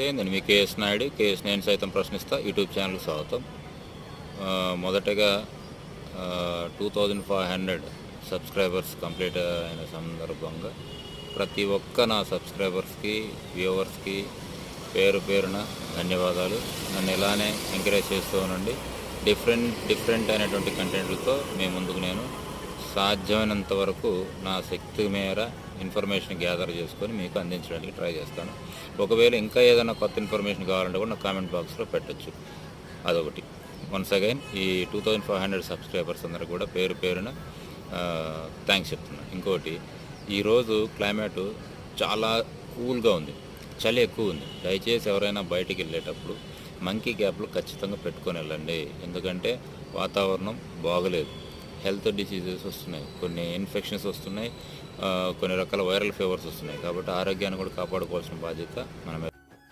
నేను మీ KS Naidu KS నేను సైతం ప్రశ్నిస్తా. యూట్యూబ్ ఛానల్కి స్వాగతం. మొదటగా two thousand five hundred subscribers complete అయిన సందర్భంగా ప్రతి ఒక్క నా సబ్స్క్రైబర్స్కి వ్యూవర్స్కి పేరు పేరున ధన్యవాదాలు. నన్ను ఇలానే ఎంకరేజ్ చేస్తూ ఉండండి. డిఫరెంట్ డిఫరెంట్ అయినటువంటి కంటెంట్లతో మీ ముందుకు నేను సాధ్యమైనంత వరకు నా శక్తి మేర ఇన్ఫర్మేషన్ గ్యాదర్ చేసుకొని మీకు అందించడానికి ట్రై చేస్తాను. ఒకవేళ ఇంకా ఏదైనా కొత్త ఇన్ఫర్మేషన్ కావాలంటే కూడా నా కామెంట్ బాక్స్లో పెట్టచ్చు. అదొకటి. వన్స్ అగైన్ ఈ two thousand five hundred subscribers అందరూ కూడా పేరు పేరున థ్యాంక్స్ చెప్తున్నాను ఇంకోటి ఈరోజు క్లైమేట్ చాలా కూల్గా ఉంది. చలి ఎక్కువ ఉంది. దయచేసి ఎవరైనా బయటికి వెళ్ళేటప్పుడు మంకీ క్యాప్లు ఖచ్చితంగా పెట్టుకొని వెళ్ళండి. ఎందుకంటే వాతావరణం బాగలేదు. హెల్త్ డిసీజెస్ వస్తున్నాయి. కొన్ని ఇన్ఫెక్షన్స్ వస్తున్నాయి. ఆ, కొన్ని రకాల వైరల్ ఫీవర్స్ వస్తున్నాయి. కాబట్టి ఆరోగ్యాన్ని కూడా కాపాడుకోవాల్సిన బాధ్యత మన